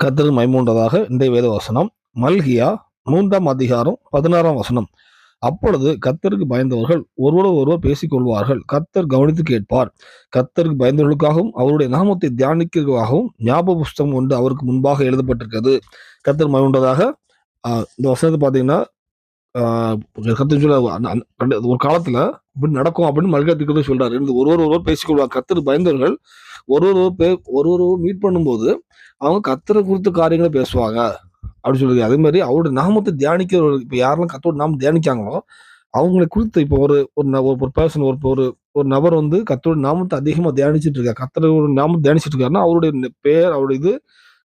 கர்த்தருக்கு மைமூண்டதாக இன்றைய வேத வசனம் மல்கியா மூன்றாம் அதிகாரம் பதினாறாம் வசனம். அப்பொழுது கர்த்தருக்கு பயந்தவர்கள் ஒருவர் ஒருவர் பேசிக்கொள்வார்கள். கத்தர் கர்த்தர் கவனித்து கேட்பார். கர்த்தருக்கு பயந்தவர்களுக்காகவும் அவருடைய நாமத்தை தியானிக்கிறதுக்காகவும் ஞாபக புஸ்தகம் ஒன்று அவருக்கு முன்பாக எழுதப்பட்டிருக்கிறது. கர்த்தர் மைமூண்டதாக இந்த வசனத்தை பார்த்தீங்கன்னா கத்து கர்த்தர் சொல்ல அந்த- ஒரு காலத்துல இப்படி நடக்கும் அப்படின்னு மல்கத்துக்கு சொல்றாரு. இந்த ஒருவர் ஒருவர் பேசிக்கொள்வாங்க கர்த்தர் பயந்தவர்கள் ஒரு ஒரு பே ஒரு ஒரு மீட் பண்ணும்போது அவங்க கத்தரை குறித்த காரியங்களை பேசுவாங்க. அப்படின்னு சொல்லுது அதே மாதிரி அவருடைய நாமத்தை தியானிக்கிறவர்கள் இப்போ யாரெல்லாம் கத்தோட நாம தியானிக்காங்களோ அவங்களை குறித்து இப்போ ஒரு ஒரு ந- ஒரு பர்சன் ஒரு ஒரு ஒரு நபர் வந்து கத்தோட நாமத்தை அதிகமாக தியானிச்சிட்டு இருக்காரு. கத்தரை ஒரு நாமம் தியானிச்சிட்டு இருக்காருன்னா அவருடைய பெயர் அவருடைய இது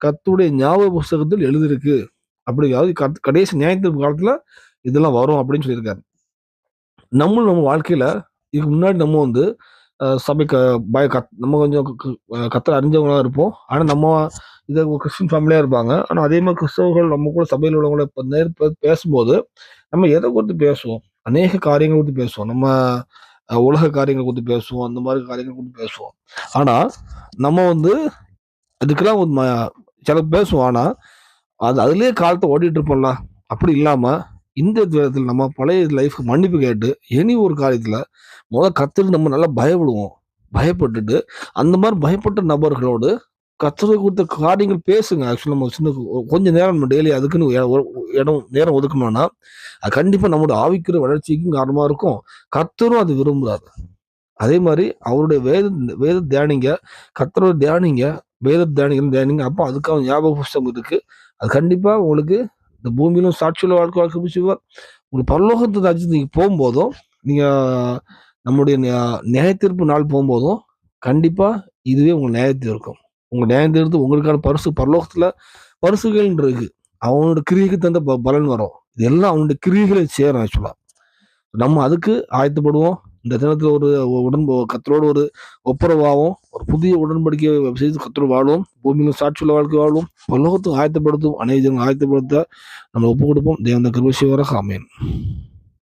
கத்துடைய ஞாபக புஸ்தகத்தில் எழுதிருக்கு அப்படி அதாவது கடைசி நியாயத்திற்கு காலத்தில் இதெல்லாம் வரும் அப்படின்னு சொல்லியிருக்காரு. நம்மளும் நம்ம வாழ்க்கையில இதுக்கு முன்னாடி நம்ம வந்து சபை க பய கத் நம்ம கொஞ்சம் க- க- கத்தரை இருப்போம். ஆனால் நம்ம இதை கிறிஸ்டின் ஃபேமிலியாக இருப்பாங்க. ஆனால் அதே மாதிரி கிறிஸ்தவர்கள் நம்ம கூட சபையில் உள்ளவங்கள இப்போ நேர் பேசும்போது நம்ம எதை குறித்து பேசுவோம்? அநேக காரியங்கள் குறித்து பேசுவோம். நம்ம உலக காரியங்கள் குறித்து பேசுவோம். அந்த மாதிரி காரியங்கள் குறித்து பேசுவோம். ஆனால் நம்ம வந்து அதுக்கெல்லாம் சில பேசுவோம். ஆனால் அது அதுலேயே காலத்தை ஓடிட்டு இருப்போம்ல. அப்படி இல்லாமல் இந்த விதத்தில் நம்ம பழைய லைஃப்க்கு மன்னிப்பு கேட்டு இனி ஒரு காலத்தில் முதல் கத்துட்டு நம்ம நல்லா பயப்படுவோம். பயப்பட்டுட்டு அந்த மாதிரி பயப்பட்ட நபர்களோடு கத்துறது கொடுத்த காரியங்கள் பேசுங்க. ஆக்சுவலாக நம்ம சின்ன கொஞ்சம் நேரம் நம்ம டெய்லி அதுக்குன்னு இடம் நேரம் ஒதுக்கணும்னா அது கண்டிப்பாக நம்மளோட ஆவிக்கிற வளர்ச்சிக்கும் காரணமாக இருக்கும். கத்தரும் அது விரும்புகிறார் அதே மாதிரி அவருடைய வேத வேத தியானிங்க கத்தரோட தியானிங்க வேத தியானிங்க தியானிங்க. அப்போ அதுக்காக ஞாபக புஸ்தகம் இருக்குது அது கண்டிப்பாக உங்களுக்கு இந்த பூமியிலும் சாட்சியுள்ள வாழ்க்கை வாழ்க்கை புரிச்சுவார் உங்களுக்கு பரலோகத்தை தாச்சு நீங்கள் போகும்போதும் நீங்கள் நம்முடைய நியாயத்தீர்ப்பு நாள் போகும்போதும் கண்டிப்பாக இதுவே உங்கள் நியாயத்தீர்க்கும் உங்கள் நியாயத்தீர்த்து உங்களுக்கான பரிசு பரலோகத்தில் பரிசுகள் இருக்கு. அவனோட கிரியைக்கு தந்த ப- பலன் வரும். இது எல்லாம் அவனுடைய கிரியைகளை சேரும் ஆக்சுவலாக நம்ம அதுக்கு ஆயத்தப்படுவோம். இந்த தினத்தில் ஒரு உடன் கத்தரோடு ஒரு ஒப்புரவாகவும் ஒரு புதிய உடன்படிக்கை செய்து கத்தரோடு வாழும் பூமியிலும் சாட்சியுள்ள வாழ்க்கை வாழும் பரலோகத்துக்கு ஆயத்தப்படுத்தும் அனைவரும் ஆயத்தப்படுத்த நம்ம ஒப்பு கொடுப்போம் தேவந்த கிருபி சிவராக